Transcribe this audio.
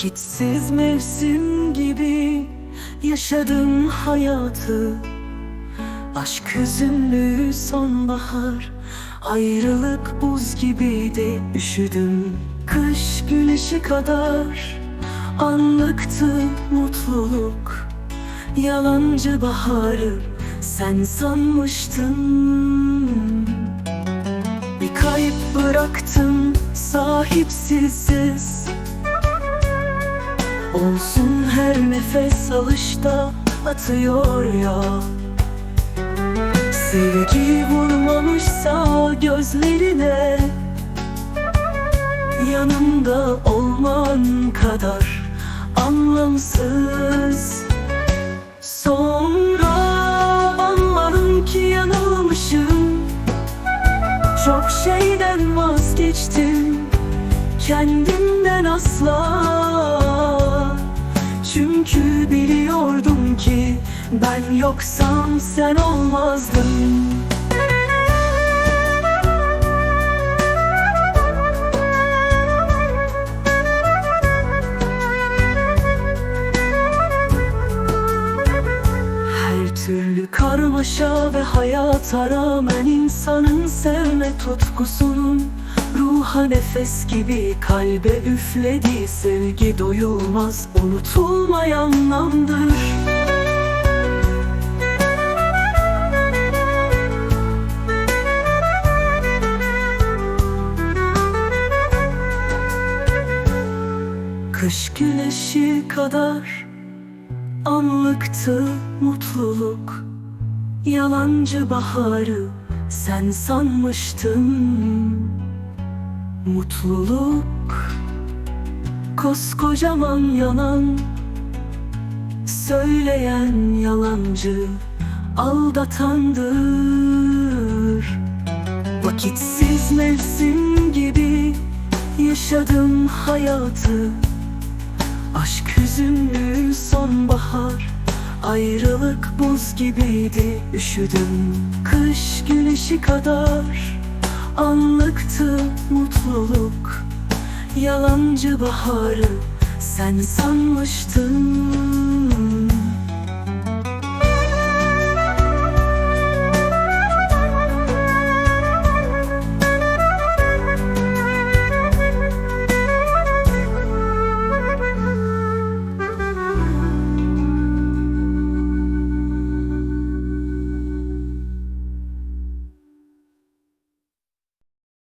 Vakitsiz mevsim gibi yaşadım hayatı. Aşk hüzünlü sonbahar Ayrılık buz gibiydi üşüdüm. Kış güneşi kadar Anlıktı mutluluk. Yalancı baharı sen sanmıştın. Bir kayıp bıraktım sahipsizsiz Olsun her nefes alışta atıyor ya. Sevgi vurmamışsa gözlerine Yanımda olman kadar anlamsız. Sonra anladım ki yanılmışım. Çok şeyden vazgeçtim Kendimden asla Çünkü biliyordum ki Ben yoksam sen olmazdın. Türlü karmaşa ve hayata rağmen insanın sevme tutkusunun Ruha nefes gibi kalbe üflediği sevgi doyulmaz unutulmayan namdır Kış güneşi kadar Anlıktı mutluluk. Yalancı baharı sen sanmıştın Mutluluk Koskocaman yalan. Söyleyen yalancı Aldatandır. Vakitsiz mevsim gibi Yaşadım hayatı. Aşk hüzünlü sonbahar Ayrılık buz gibiydi. Üşüdüm Kış güneşi kadar Anlıktı mutluluk Yalancı baharı sen sanmıştın